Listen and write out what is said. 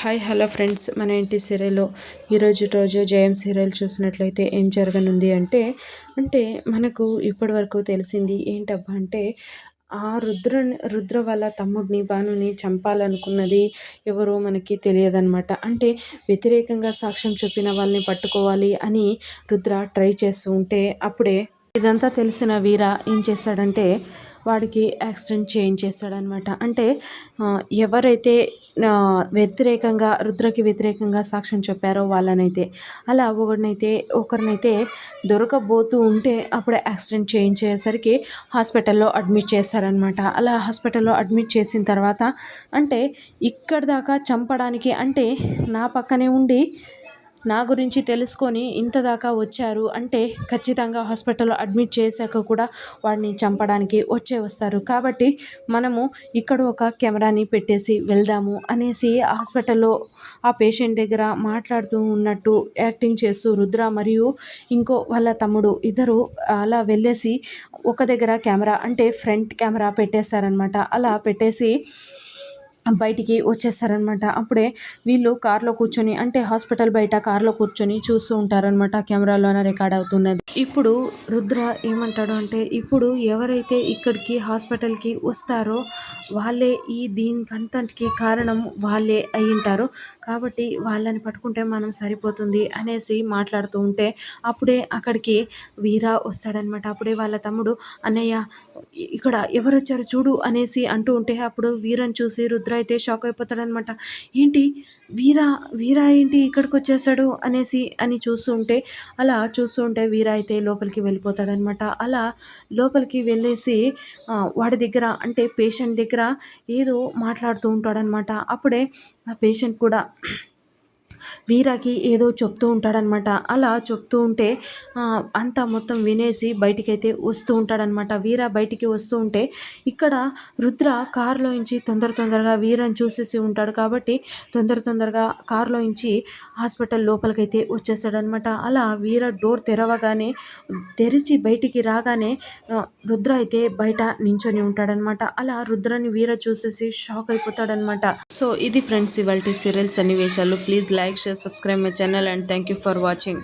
Hi hello friends. మన ఇంటి సీరియల్లో ఈరోజు రోజు జయం సీరియల్ చూసినట్లయితే ఏం జరగనుంది అంటే అంటే మనకు ఇప్పటి వరకు తెలిసింది ఏంటబ్బా అంటే ఆ రుద్ర రుద్ర వాళ్ళ తమ్ముడిని భానుని చంపాలనుకున్నది ఎవరో మనకి తెలియదన్నమాట. అంటే వ్యతిరేకంగా సాక్ష్యం చెప్పిన వాళ్ళని పట్టుకోవాలి అని రుద్ర ట్రై చేస్తూ ఉంటే అప్పుడే ఇదంతా తెలిసిన వీర ఏం చేశాడంటే వాడికి యాక్సిడెంట్ చేయించేస్తాడనమాట అంటే ఎవరైతే వ్యతిరేకంగా రుద్రకి వ్యతిరేకంగా సాక్ష్యం చెప్పారో వాళ్ళనైతే. అలా ఒకరినైతే ఒకరినైతే దొరకబోతూ ఉంటే అప్పుడే యాక్సిడెంట్ చేయించేసరికి హాస్పిటల్లో అడ్మిట్ చేశారనమాట అలా హాస్పిటల్లో అడ్మిట్ చేసిన తర్వాత అంటే ఇక్కడ దాకా చంపడానికి అంటే నా పక్కనే ఉండి నా గురించి తెలుసుకొని ఇంత దాకా వచ్చారు అంటే ఖచ్చితంగా హాస్పిటల్లో అడ్మిట్ చేశాక కూడా వాడిని చంపడానికి వచ్చే వస్తారు. కాబట్టి మనము ఇక్కడ ఒక కెమెరాని పెట్టేసి వెళ్దాము అనేసి హాస్పిటల్లో ఆ పేషెంట్ దగ్గర మాట్లాడుతూ ఉన్నట్టు యాక్టింగ్ చేస్తూ రుద్ర మరియు ఇంకో వాళ్ళ తమ్ముడు ఇద్దరు అలా వెళ్ళేసి ఒక దగ్గర కెమెరా అంటే ఫ్రంట్ కెమెరా పెట్టేస్తారనమాట అలా పెట్టేసి బయటికి వచ్చేస్తారనమాట. అప్పుడే వీళ్ళు కార్లో కూర్చొని అంటే హాస్పిటల్ బయట కార్లో కూర్చొని చూస్తూ ఉంటారనమాట కెమెరాలోనే రికార్డ్ అవుతున్నది. ఇప్పుడు రుద్ర ఏమంటాడు అంటే ఇప్పుడు ఎవరైతే ఇక్కడికి హాస్పిటల్కి వస్తారో వాళ్ళే ఈ దీనికంతటికి కారణం వాళ్ళే అయ్యింటారు. కాబట్టి వాళ్ళని పట్టుకుంటే మనం సరిపోతుంది అనేసి మాట్లాడుతూ ఉంటే అప్పుడే అక్కడికి వీరా వస్తాడనమాట. అప్పుడే వాళ్ళ తమ్ముడు అన్నయ్య ఇక్కడ ఎవరు వచ్చారు చూడు అనేసి అంటూ ఉంటే అప్పుడు వీరని చూసి రుద్ర అయితే షాక్ అయిపోతాడనమాట ఏంటి? వీరా వీరా ఏంటి ఇక్కడికి వచ్చేసాడు అనేసి అని చూస్తుంటే అలా చూస్తుంటే వీరా అయితే లోపలికి వెళ్ళిపోతాడనమాట అలా లోపలికి వెళ్ళేసి వాడి దగ్గర అంటే పేషెంట్ దగ్గర ఏదో మాట్లాడుతూ ఉంటాడనమాట అప్పుడే ఆ పేషెంట్ కూడా వీరాకి ఏదో చెప్తూ ఉంటాడనమాట. అలా చెప్తూ ఉంటే అంతా మొత్తం వినేసి బయటికైతే వస్తూ ఉంటాడనమాట. వీర బయటికి వస్తూ ఉంటే ఇక్కడ రుద్ర కారులో నుంచి తొందర తొందరగా వీరని చూసేసి ఉంటాడు కాబట్టి తొందర తొందరగా కారులో నుంచి హాస్పిటల్ లోపలికైతే వచ్చేసాడనమాట అలా వీర డోర్ తెరవగానే తెరిచి బయటికి రాగానే రుద్ర అయితే బయట నించొని ఉంటాడనమాట. అలా రుద్రని వీర చూసేసి షాక్ అయిపోతాడనమాట. సో ఇది ఫ్రెండ్స్ ఇవాళ సీరియల్స్ సన్నివేశాలు. Please like share subscribe my channel and thank you for watching